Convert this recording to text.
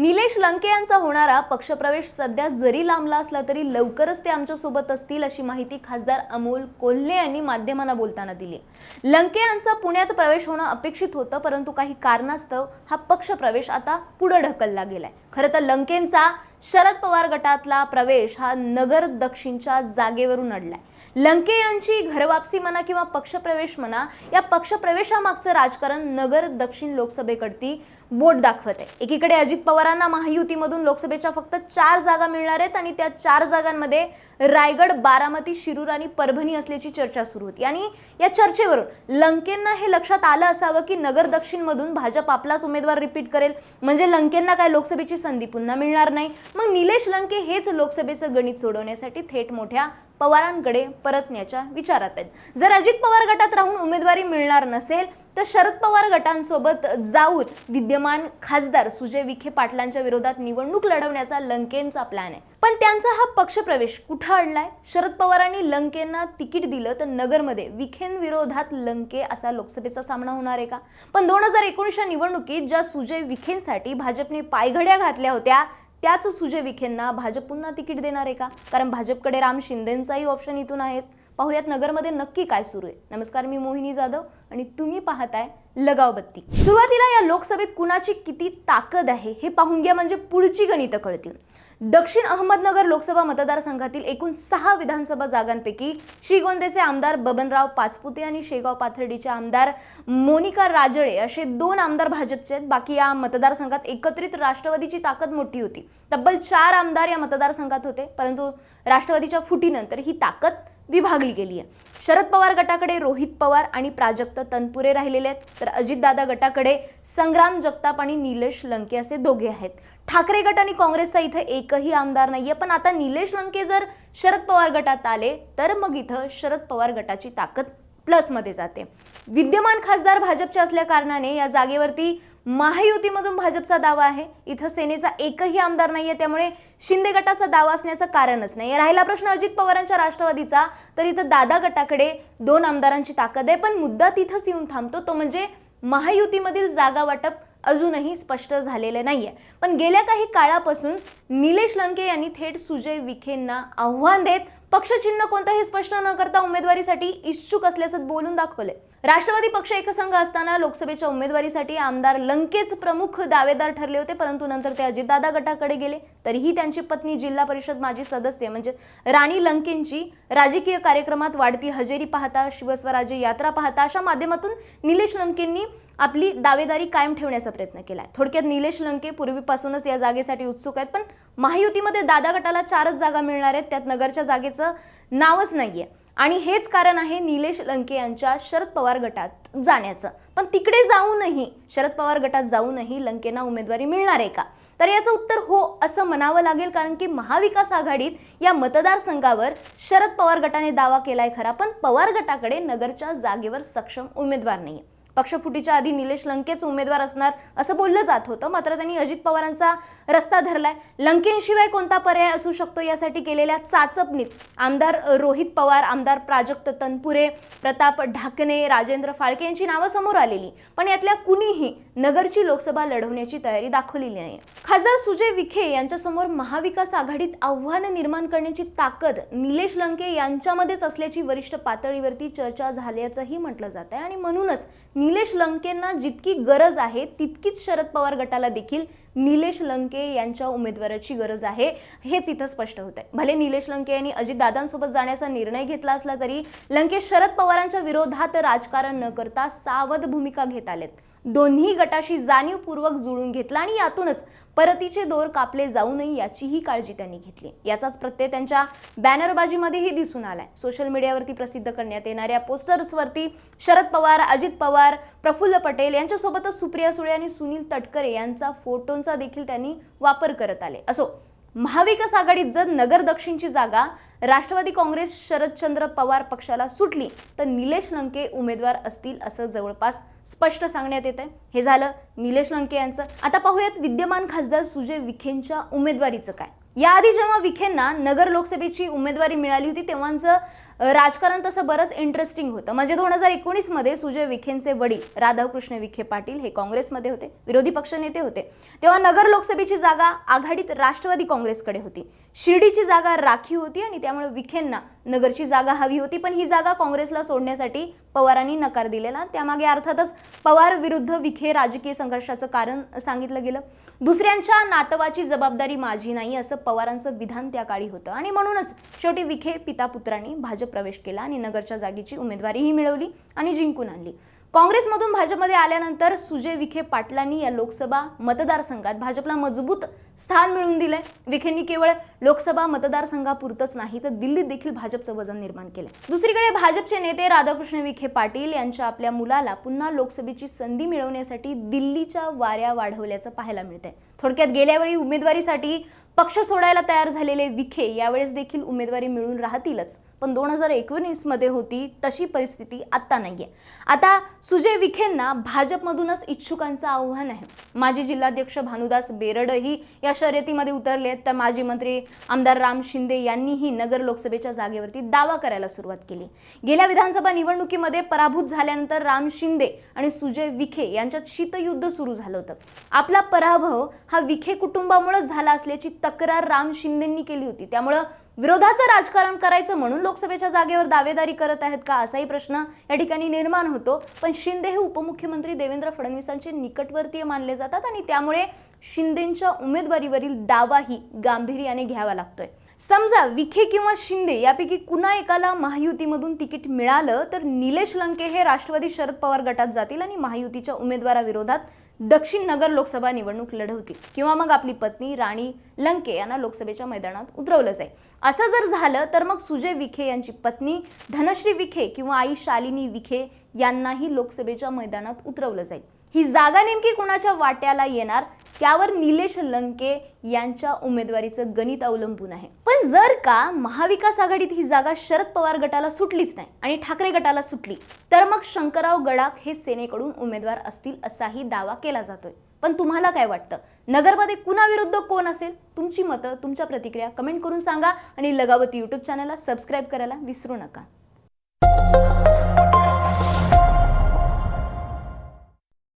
निलेश लंके यांचा होणारा पक्षप्रवेश सध्या जरी लांबला असला तरी लवकरच ते आमच्यासोबत असतील अशी माहिती खासदार अमोल कोल्हे यांनी माध्यमांना बोलताना दिली. लंके यांचा पुण्यात प्रवेश होणं अपेक्षित होतं परंतु काही कारणास्तव हा पक्षप्रवेश आता पुढे ढकलला गेलाय. खरं तर लंकेंचा शरद पवार गटातला प्रवेश हा नगर दक्षिणच्या जागेवरून अडलाय. लंके यांची घरवापसी म्हणा किंवा पक्षप्रवेश म्हणा या पक्षप्रवेशामागचं राजकारण नगर दक्षिण लोकसभेकडती बोट दाखवत आहे. एकीकडे अजित पवारांना महायुतीमधून लोकसभेच्या फक्त चार जागा मिळणार आहेत आणि त्या चार जागांमध्ये रायगड बारामती शिरूर आणि परभणी असल्याची चर्चा सुरू होती. आणि या चर्चेवरून लंकेंना हे लक्षात आलं असावं की नगर दक्षिणमधून भाजप आपलाच उमेदवार रिपीट करेल. म्हणजे लंकेंना काय लोकसभेची संधी पुन्हा मिळणार नाही? मग निलेश लंके हेच लोकसभेचं गणित सोडवण्यासाठी थेट मोठ्या पवारांकडे परतण्याच्या विचारात आहेत. जर अजित पवार गटात राहून उमेदवारी मिळणार नसेल तर शरद पवार गटांसोबत जाऊन विद्यमान खासदार सुजय विखे पाटलांच्या विरोधात निवडणूक लढवण्याचा लंकेंचा प्लॅन आहे. पण त्यांचा हा पक्षप्रवेश कुठं अडलाय शरद पवारांनी लंकेंना तिकीट दिलं तर नगरमध्ये विखेंविरोधात लंके असा लोकसभेचा सामना होणार आहे का? पण दोन हजार एकोणीसच्या निवडणुकीत ज्या सुजय विखेंसाठी भाजपने पायघड्या घातल्या होत्या त्याच सुजय विखेंना भाजप पुन्हा तिकीट देणार आहे का? कारण भाजपकडे राम शिंदेंचाही ऑप्शन इथून आहेच. पाहुयात नगरमध्ये नक्की काय सुरू आहे. नमस्कार मी मोहिनी जाधव आणि तुम्ही पाहताय लगाव बत्ती. सुरुवातीला या लोकसभेत कुणाची किती ताकद आहे हे पाहून घ्या म्हणजे पुढची गणितं कळतील. दक्षिण अहमदनगर लोकसभा मतदारसंघातील एकूण सहा विधानसभा जागांपैकी श्रीगोंदेचे आमदार बबनराव पाचपुते आणि शेगाव पाथर्डीचे आमदार मोनिका राजळे असे दोन आमदार भाजपचे आहेत. बाकी या मतदारसंघात एकत्रित राष्ट्रवादीची ताकद मोठी होती. तब्बल चार आमदार या मतदारसंघात होते. परंतु राष्ट्रवादीच्या फुटीनंतर ही ताकद विभागली गेली आहे. शरद पवार गटाकडे रोहित पवार आणि प्राजक्त तनपुरे राहिलेले आहेत. तर अजितदादा गटाकडे संग्राम जगताप आणि निलेश लंके असे दोघे आहेत. ठाकरे गट आणि काँग्रेसचा इथं एकही आमदार नाहीये. पण आता निलेश लंके जर शरद पवार गटात आले तर मग इथं शरद पवार गटाची ताकद प्लसमध्ये जाते. विद्यमान खासदार भाजपचे असल्या कारणाने या जागेवरती महायुतीमधून भाजपचा दावा आहे. इथं सेनेचा एकही आमदार नाहीये त्यामुळे शिंदे गटाचा दावा असण्याचं कारणच नाही राहिला प्रश्न अजित पवारांच्या राष्ट्रवादीचा. तर इथं दादा गटाकडे दोन आमदारांची ताकद आहे पण मुद्दा तिथंच येऊन थांबतो. तो म्हणजे महायुतीमधील जागा वाटप अजूनही स्पष्ट झालेले नाहीये. पण गेल्या काही काळापासून निलेश लंके यांनी थेट सुजय विखेंना आव्हान देत पक्षचिन्ह कोणताही स्पष्ट न करता उमेदवारीसाठी इच्छुक असल्याचं बोलून दाखवले राष्ट्रवादी पक्ष एकसंघ असताना लोकसभेच्या उमेदवारीसाठी आमदार लंकेच प्रमुख दावेदार ठरले होते परंतु नंतर ते अजितदादा गटाकडे गेले. तरीही त्यांची पत्नी जिल्हा परिषद माजी सदस्य म्हणजे राणी लंकेंची राजकीय कार्यक्रमात वाढती हजेरी पाहता शिवस्वराज्य यात्रा पाहता अशा माध्यमातून निलेश लंकेंनी आपली दावेदारी कायम ठेवण्याचा प्रयत्न केला थोडक्यात निलेश लंके पूर्वीपासूनच या जागेसाठी उत्सुक आहेत पण महायुतीमध्ये दादा गटाला चारच जागा मिळणार आहेत. त्यात नगरच्या जागेचं नावच नाहीये. आणि हेच कारण आहे निलेश लंके यांच्या शरद पवार गटात जाण्याचं. पण तिकडे जाऊनही शरद पवार गटात जाऊनही लंकेना उमेदवारी मिळणार आहे का? तर याचं उत्तर हो असं म्हणावं लागेल कारण की महाविकास आघाडीत या मतदारसंघावर शरद पवार गटाने दावा केलाय खरा पण पवार गटाकडे नगरच्या जागेवर सक्षम उमेदवार नाहीये. पक्षफुटीच्या आधी निलेश लंकेच उमेदवार असणार असं बोललं जात होतं. मात्र त्यांनी अजित पवारांचा रस्ता धरलाय. लंकेंशिवाय कोणता पर्याय असू शकतो यासाठी केलेल्या चाचपणीत आमदार रोहित पवार आमदार प्राजक्त तनपुरे प्रताप ढाकणे राजेंद्र फाळके यांची नावं समोर आलेली. पण यातल्या कुणीही नगरची लोकसभा लढवण्याची तयारी दाखवलेली नाही. खासदार सुजय विखे यांच्यासमोर महाविकास आघाडीत आव्हानं निर्माण करण्याची ताकद निलेश लंके यांच्यामध्येच असल्याची वरिष्ठ पातळीवरती चर्चा झाल्याचंही म्हटलं जात आहे आणि म्हणूनच निलेश लंकेंना जितकी गरज आहे तितकीच शरद पवार गटाला देखील निलेश लंके यांच्या उमेदवाराची गरज आहे हेच इथं स्पष्ट होत आहे भले निलेश लंके यांनी अजितदादांसोबत जाण्याचा निर्णय घेतला असला तरी लंके शरद पवारांच्या विरोधात राजकारण न करता सावध भूमिका घेत आलेत. दोन्ही गटाशी जाणीवपूर्वक जुळून घेतला आणि यातूनच परतीचे दोर कापले जाऊ नये याचीही काळजी त्यांनी घेतली. याचाच प्रत्यय त्यांच्या बॅनरबाजीमध्येही दिसून आलाय. सोशल मीडियावरती प्रसिद्ध करण्यात येणाऱ्या पोस्टर्सवरती शरद पवार अजित पवार प्रफुल्ल पटेल यांच्यासोबतच सुप्रिया सुळे आणि सुनील तटकरे यांचा फोटो फोटोंचा देखील त्यांनी वापर करत आले. असो महाविकास आघाडीत जर नगर दक्षिणची जागा राष्ट्रवादी काँग्रेस शरदचंद्र पवार पक्षाला सुटली तर निलेश लंके उमेदवार असतील असं जवळपास स्पष्ट सांगण्यात येत आहे हे झालं निलेश लंके यांचं. आता पाहूयात विद्यमान खासदार सुजय विखेंच्या उमेदवारीचं काय. याआधी जेव्हा विखेंना नगर लोकसभेची उमेदवारी मिळाली होती तेव्हाचं राजकारण तसं बरंच इंटरेस्टिंग होतं. म्हणजे दोन हजार एकोणीसमध्ये सुजय विखेंचे वडील राधाकृष्ण विखे पाटील हे काँग्रेसमध्ये होते विरोधी पक्षनेते होते. तेव्हा नगर लोकसभेची जागा आघाडीत राष्ट्रवादी काँग्रेसकडे होती. शिर्डीची जागा राखीव होती आणि त्यामुळे विखेंना नगरची जागा हवी होती. पण ही जागा काँग्रेसला सोडण्यासाठी पवारांनी नकार दिलेला. त्यामागे अर्थातच पवार विरुद्ध विखे राजकीय संघर्षाचं कारण सांगितलं गेलं. दुसऱ्यांच्या नातवाची जबाबदारी माझी नाही असं पवारांचं विधान त्या काळी होतं. आणि म्हणूनच शेवटी विखे पिता पुत्रांनी भाजप प्रवेश केला आणि नगरच्या जागेची उमेदवारीही मिळवली आणि जिंकून आणली. काँग्रेसमधून भाजपमध्ये आल्यानंतर सुजय विखे पाटलांनी या लोकसभा मतदारसंघात भाजपला मजबूत स्थान मिळवून दिलंय. विखेंनी केवळ लोकसभा मतदारसंघापुरतंच नाही तर दिल्लीत देखील भाजपचं वजन निर्माण केलंय. दुसरीकडे भाजपचे नेते राधाकृष्ण विखे पाटील यांच्या आपल्या मुलाला पुन्हा लोकसभेची संधी मिळवण्यासाठी दिल्लीच्या वाऱ्या वाढवल्याचं पाहायला मिळतंय. थोडक्यात गेल्या वेळी उमेदवारीसाठी पक्ष सोडायला तयार झालेले विखे यावेळेस देखील उमेदवारी मिळून राहतीलच. पण दोन हजार एकोणीसमध्ये होती तशी परिस्थिती आता नाहीये. आता सुजय विखेंना भाजपमधूनच इच्छुकांचं आव्हान आहे. माजी जिल्हाध्यक्ष भानुदास बेरडही या शर्यतीमध्ये उतरले आहेत. तर माजी मंत्री आमदार राम शिंदे यांनीही नगर लोकसभेच्या जागेवरती दावा करायला सुरुवात केली. गेल्या विधानसभा निवडणुकीमध्ये पराभूत झाल्यानंतर राम शिंदे आणि सुजय विखे यांच्यात शीतयुद्ध सुरू झालं होतं. आपला पराभव हा विखे कुटुंबामुळेच झाला असल्याची तक्रार राम शिंदेंनी केली होती. त्यामुळं विरोधाचं राजकारण करायचं म्हणून लोकसभेच्या जागेवर दावेदारी करत आहेत का असाही प्रश्न या ठिकाणी निर्माण होतो. पण शिंदे हे उपमुख्यमंत्री देवेंद्र फडणवीसांचे निकटवर्तीय मानले जातात आणि त्यामुळे शिंदेच्या उमेदवारीवरील दावाही गांभीर्याने घ्यावा लागतोय. समजा विखे किंवा शिंदे यापैकी कुणा एकाला महायुतीमधून तिकीट मिळालं तर निलेश लंके हे राष्ट्रवादी शरद पवार गटात जातील आणि महायुतीच्या उमेदवाराविरोधात दक्षिण नगर लोकसभा निवडणूक लढवतील किंवा मग आपली पत्नी राणी लंके यांना लोकसभेच्या मैदानात उतरवलं जाईल. असं जर झालं तर मग सुजय विखे यांची पत्नी धनश्री विखे किंवा आई शालिनी विखे यांनाही लोकसभेच्या मैदानात उतरवलं जाईल. ही जागा नेमकी कुणाच्या वाट्याला येणार त्यावर निलेश लंके यांच्या उमेदवारीचं गणित अवलंबून आहे. पण जर का महाविकास आघाडीत ही जागा शरद पवार गटाला सुटलीच नाही आणि ठाकरे गटाला सुटली तर मग शंकरराव गडाख हे सेनेकडून उमेदवार असतील असाही दावा केला जातोय. पण तुम्हाला काय वाटतं? नगरमध्ये कुणाविरुद्ध कोण असेल? तुमची मतं तुमच्या प्रतिक्रिया कमेंट करून सांगा आणि लगावती यूट्यूब चॅनलला सबस्क्राईब करायला विसरू नका.